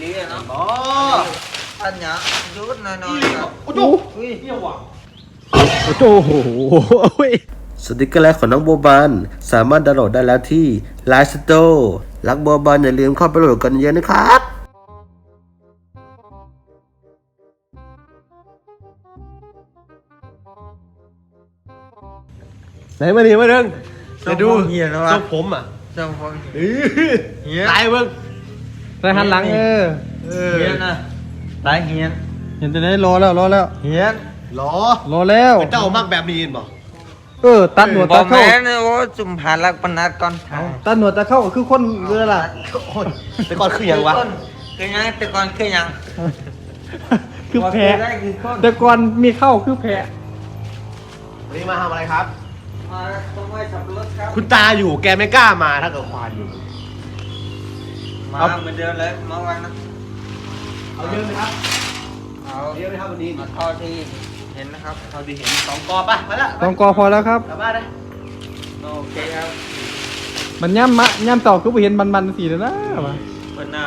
เลี้ยเนาะอ๋ออันเนี้ยยุดหน่อยๆครับโอ้โหอุ้ยเที่ยวว่ะโอ้โหสติกเกอร์แรกของน้องโบบานสามารถดาวน์โหลดได้แล้วที่ Line Store รักโบบานอย่าลืมเข้าไปโหลดกันเยอะนะครับไหนมาดิมาเรื่องจะดูเฮียแล้วทวะรงผมอะจังพงอื้อเฮียลายเบิ้ง ไปหันหลังเออเอเฮียอนะตายเฮียนเห็นแต่ได้รอแล้วรอแล้วเฮียนหรอรอแล้วเจ้ามักแบบนี้บ่เออตัดหนวดบอตากเข้าแม่นะว่าจุ่มหาลักปนัดก่อนถ่ายตัดหนวดตาเข้าก็คือคนเรือล่ะโอ้ยแต่ก่อนคือหยังวะคือยังแต่ก่อนคือยังคือแพ้ว่าได้คือคนแต่ก่อนมีเข้าคือแพ้วันนี้มาทำอะไรครับมาต้องไว้ขับรถครับคุณตาอยู่แกไม่กล้ามาถ้าเกิดควานอยู่ มาเหมือนเดิมเลยมาวันนะเอาเยอะไหมครับเอาเอาเยอะไหมครับวันนี้มาเท่าที่เห็นนะครับเท่าที่เห็นสองกอป่ะมาละต้องกอพอแล้วครับกลับบ้านเลยโอเคครับมันย่ำมะย่ำเต่าคือไปเห็นมันมันๆสีแล้วนะวะเปิดหน้า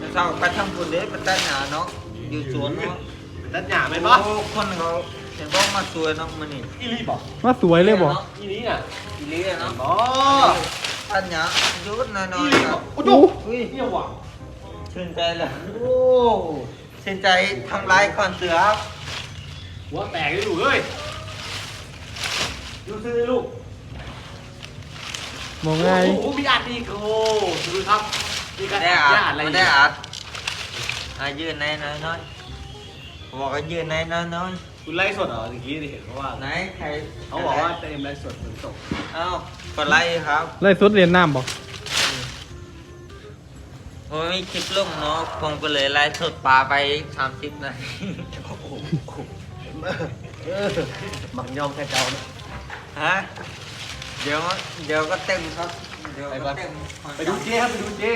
จะเศร้าไปทำบุญเด้ไปตัดหญ้าเนาะอยู่สวนเนาะตัดหญ้าไหมบ่โอ้คนเขาเห็นบอกมาสวยเนาะมันนี่อีหลีบ่ว่าสวยเลยบอกอีนี้อะอีเลียเนาะบ่ ตัดหญ้ายุดหน่อยๆครับโอ้โหอุ้ยเที่ยวว่ะชื่นใจเลยโอ้ชื่นใจทำลายคอนเสือครับหัวแตกเลยลูกเอ้ยดูซื้อลูกมองไงโอ้โหมีอัดอีกโอ้โหดูครับมีการได้อัดอัญาดติอะไรไม่ได้อัดอะยืนในน้อยๆบอกว่ายืนในน้อยคุณไล่สดเหรอเมื่อกี้ที่เห็นเขาว่าๆไหนใครเขาบอกว่าเต็มไล่สดฝนตกเอ้า ก็ไล่ครับไล่สดเรียนน้ำบอกผมมีคลิปลงเนาะผมก็เลยไล่สดปลาไปสามสิบนาทีโอ้โหเออมักยอมแค่เจ้านะฮะเดี๋ยวเดี๋ยวก็เต็มครับเดี๋ยวก็เต็มไปดูเจ๊ครับไปดูเจ๊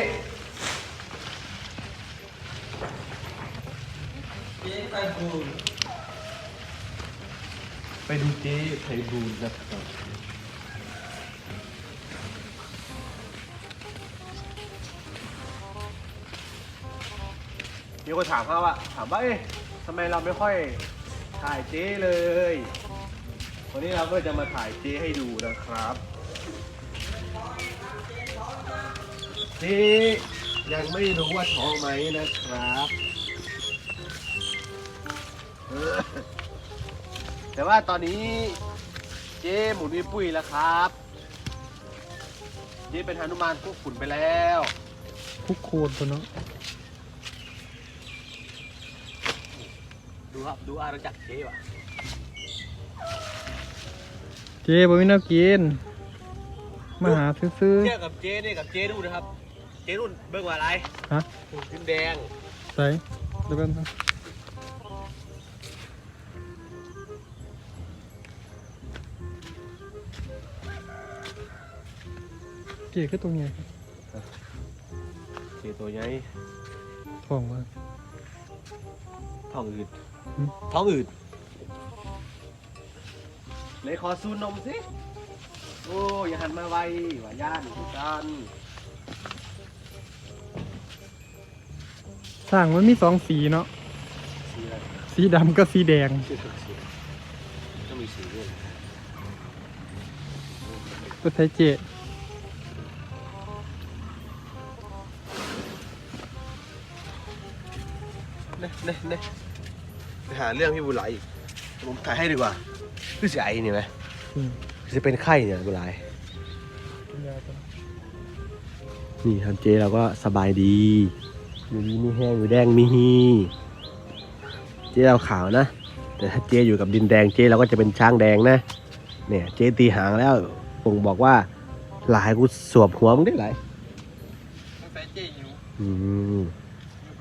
เจ๊ไปดูไปดูเจ๊ไพบูลย์นะครับ มีคนถามเขาว่าถามว่าเอ๊ะทำไมเราไม่ค่อยถ่ายเจ๊เลย วันนี้เราก็จะมาถ่ายเจ๊ให้ดูนะครับเจ๊ยังไม่รู้ว่าท้องไหมนะครับเออแต่ว่าตอนนี้เจ๊หมุนวิปุ้ยแล้วครับเจ๊เป็นหนุมานคุกฝุ่นไปแล้วคุกโคนตัวเนาะ ดูครับดูอาณาจักรเจ๊ว่ะเจ๊บ่มีแน้กิน มาหาซื้อเทียบกับเจ๊นี่กับเจ๊นู่นนะครับ เจ๊นู่นเบิ่งว่าอะไรๆฮะดินแดงใส่เดี๋ยวกันนะเจ๊คือตรงไงเจ๊ตัวใหญ่ท้องว่าท้องอืดหืม ท้องอืดเลยขอซูนนมสิ โอ้อย่าหันมาไวว่าย่านทุกกันสร้างมันมีสองสีเนาะ สีอะไรสีดำกับสีแดงต้องมีสีด้วยก็ใช้เจเน่เน่เน่ ไปหาเรื่องพี่บุญไหลอีกผมถ่ายให้ดีกว่าคือเสียไอ้นี่ไหมอืม จะเป็นไข้เนี่ยบุญไหลนี่ทำเจเราก็สบายดีอยู่ดีมีแห้งอยู่แดงมีฮีเจเราขาวนะ แต่ถ้าเจอยู่กับดินแดงเจเราก็จะเป็นช้างแดงนะ เนี่ยเจตีหางแล้วผมบอกว่าหลายกูสวบหัวมึงได้หลายใส่เจ๊อยู่อืมไป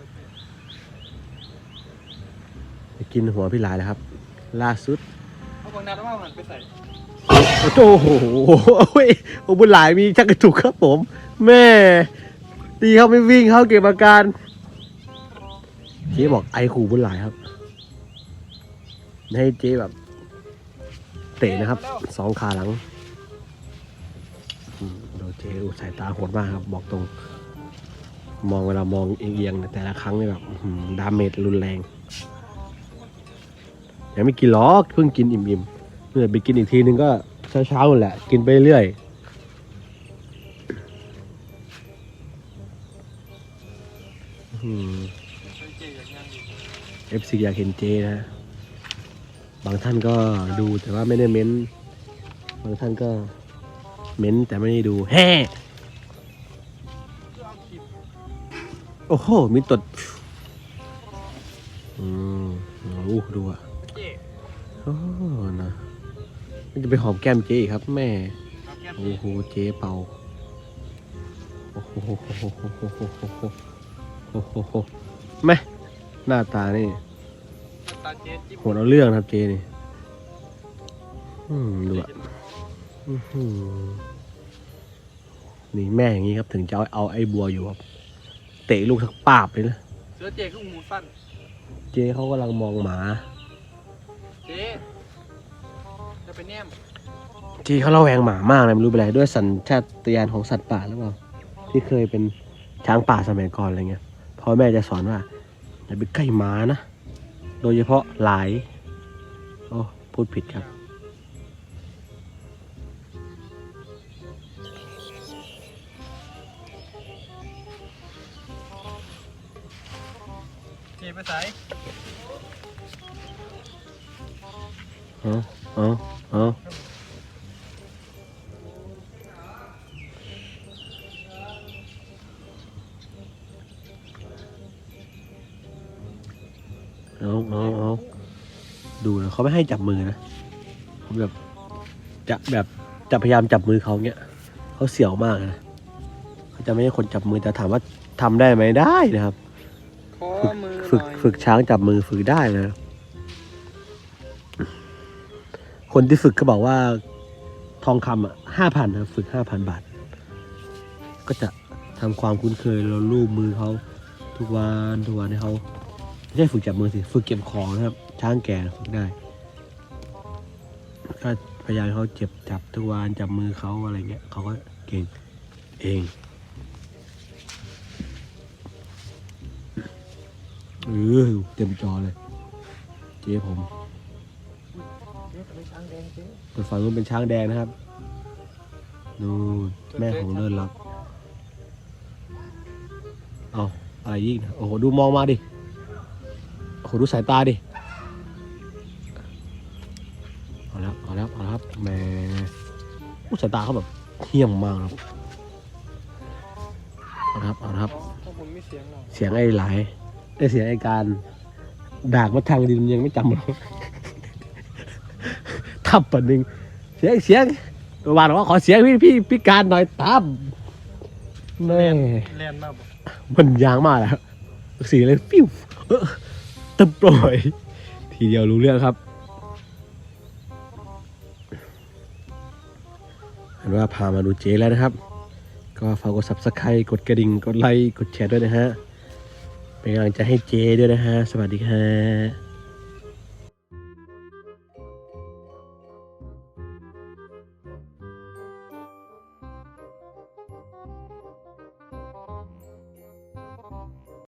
กินหัวพี่หลายแล้วครับ ล่าสุดเอาบางนัดว่ามันไปใส่โอ้โหโอ้ยโอ้บุญหลายมีชักกระตุกครับผม แม่ ตีเขาไม่วิ่งเขาเก็บอาการเจ๊บอกไอขู่บุญหลายครับ ให้เจ๊แบบ เตะนะครับสองขาหลังอืมโดนเจ๊อุยสายตาโหดมากครับ บอกตรง มองเวลามองเอียงๆเนี่ยแต่ละครั้งเนี่ยแบบอื้อหือดาเมจรุนแรง ยังไม่กินหรอกเพิ่งกินอิ่มๆเมื่อไปกินอีกทีนึงก็เช้าๆกันแหละ กินไปเรื่อยเอฟซีอยากเห็นเจนะ บางท่านก็ดูแต่ว่าไม่ได้เม้น บางท่านก็เม้นแต่ไม่ได้ดูแฮ่โอ้โห มีตด อืมโอ้ดูอะ โอ้นะมันจะไปหอมแก้มเจ๊อีกครับแม่ โอ้โห เจ๊เป่า โอ้โหโอ้โหโอ้โหโอ้โหโอ้โหโอ้โหแม่หน้าตานี่ตาเจ๊จิ้มโหดเอาเรื่องนะครับเจนี่อืมดูอะอื้อหือนี่แม่อย่างนี้ครับถึงจะเอาเอาไอ้บัวอยู่ครับ เตะลูกทักปาบเลยนะ เสือเจ๊คือหมูสั้น เจเขากำลังมองหมาเจ๊จะไปแนมเจเขาระแวงหมามากเลยไม่รู้เป็นไรด้วยสัญชาตญาณของสัตว์ป่าหรือเปล่าที่เคยเป็นช้างป่าสมัยก่อนอะไรเงี้ยพ่อแม่จะสอนว่าอย่าไปใกล้หมานะ โดยเฉพาะหลาย โอ้พูดผิดครับ เอาเอาเอาเอาเอาเอาดูนะเขาไม่ให้จับมือนะเขาแบบจะแบบจะพยายามจับมือเขาเงี้ยเขาเสียวมากนะเขาจะไม่ให้คนจับมือแต่ถามว่าทำได้ไหมได้นะครับ ขอมือฝึกน่อย ฝึกช้างจับมือฝึกได้นะค คนที่ฝึกก็บอกว่าทองคำอะห้าพันนะฝึกห้าพันบาท ก็จะทำความคุ้นเคยเราลูบมือเขาทุกวันทุกวันให้เขาไม่ใช่ฝึกจับมือสิฝึกเก็บของนะครับ ช้างแก่ฝึกได้ก็พยายามเขาเจ็บจับทุกวันจับมือเขาอะไรเงี้ยเขาก็เก่งเองเออเต็มจอเลย เจ๊ผม เจ๊จะไปช้างแดงเจ๊ส่วนฝั่งนู้นเป็นช้างแดงนะครับนู่นแม่ของเลิศรักเอาอะไรยิ่งนะโอ้โหดูมองมาดิโอ้โหดูสายตาดิเอาแล้วเอาแล้วเอาแล้วครับแหม่อู้สายตาเขาแบบเที่ยมมากครับเอาละครับเอาละครับ ถ้าผมไม่เสียงหรอก เสียงไอ้หลายได้เสียงไอ้การดากมาทางดินยังไม่จำหรอก ทับปะหนึ่งเสียงเสียงตัวบานบอกว่าขอเสียงพี่พี่พิการหน่อยตับแม่แล่นมากบ่มันยางมากแล้วสีเลยฟิวเออตะปล่อยทีเดียวรู้เรื่องครับเห็นว่าพามาดูเจแล้วนะครับ ก็ฝากกด subscribe กดกระดิ่ง กดไลค์ กดแชร์ด้วยนะฮะ เป็นกำลังใจให้เจด้วยนะฮะ สวัสดีค่ะ